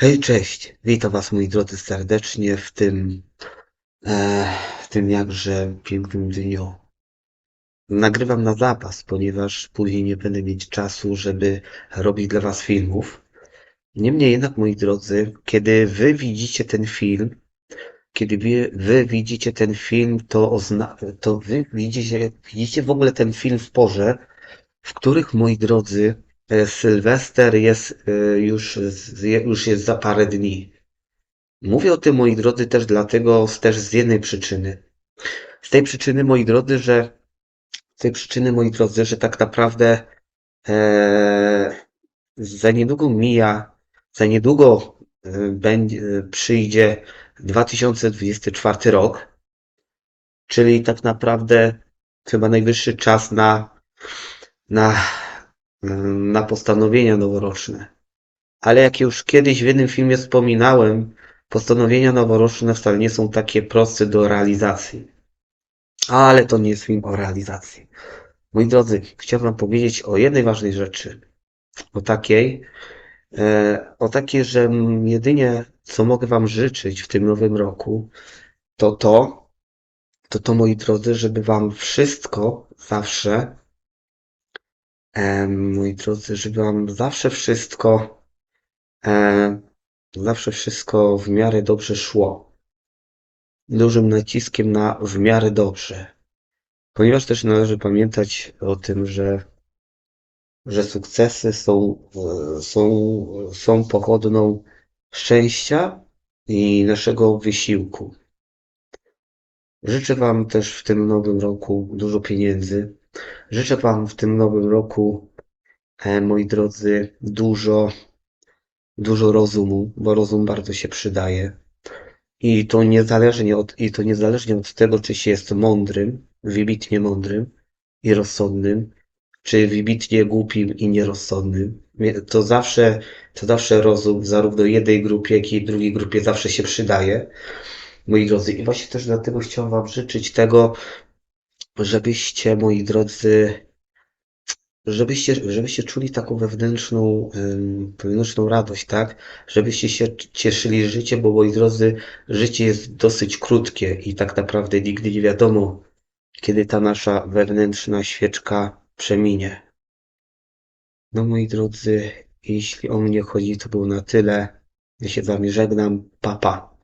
Hej, cześć! Witam Was, moi drodzy, serdecznie w tym, e, w tym jakże pięknym dniu. Nagrywam na zapas, ponieważ później nie będę mieć czasu, żeby robić dla Was filmów. Niemniej jednak, moi drodzy, kiedy Wy widzicie ten film, kiedy wy, wy widzicie ten film, to, ozna- to Wy widzicie, widzicie w ogóle ten film w porze, w których, moi drodzy, Sylwester jest e, już, już jest za parę dni. Mówię o tym, moi drodzy, też dlatego, też z jednej przyczyny. Z tej przyczyny, moi drodzy, że z tej przyczyny, moi drodzy, że tak naprawdę e, za niedługo mija, za niedługo e, będzie, przyjdzie 2024 rok, czyli tak naprawdę chyba najwyższy czas na, na, na postanowienia noworoczne. Ale jak już kiedyś w jednym filmie wspominałem, postanowienia noworoczne wcale nie są takie proste do realizacji. Ale to nie jest film o realizacji. Moi drodzy, chciałbym powiedzieć o jednej ważnej rzeczy. O takiej, e, o takiej, że jedynie co mogę wam życzyć w tym nowym roku, to to, to to, moi drodzy, żeby wam wszystko zawsze, em, moi drodzy, żeby wam zawsze wszystko, e, zawsze wszystko w miarę dobrze szło. Dużym naciskiem na w miarę dobrze. Ponieważ też należy pamiętać o tym, że, że sukcesy są, e, są, są pochodną szczęścia i naszego wysiłku. Życzę Wam też w tym nowym roku dużo pieniędzy. Życzę Wam w tym nowym roku, e, moi drodzy, dużo, dużo rozumu, bo rozum bardzo się przydaje. I to niezależnie od, i to niezależnie od tego, czy się jest mądrym, wybitnie mądrym i rozsądnym, czy wybitnie głupim i nierozsądnym. Nie- To zawsze, to zawsze rozum, zarówno jednej grupie, jak i drugiej grupie zawsze się przydaje, moi drodzy. I właśnie też dlatego chciałem Wam życzyć tego, żebyście, moi drodzy, żebyście, żebyście czuli taką wewnętrzną, wewnętrzną radość, tak? Żebyście się cieszyli życiem, bo moi drodzy, życie jest dosyć krótkie i tak naprawdę nigdy nie wiadomo, kiedy ta nasza wewnętrzna świeczka przeminie. No moi drodzy, jeśli o mnie chodzi, to było na tyle. Ja się z wami żegnam. Pa, pa.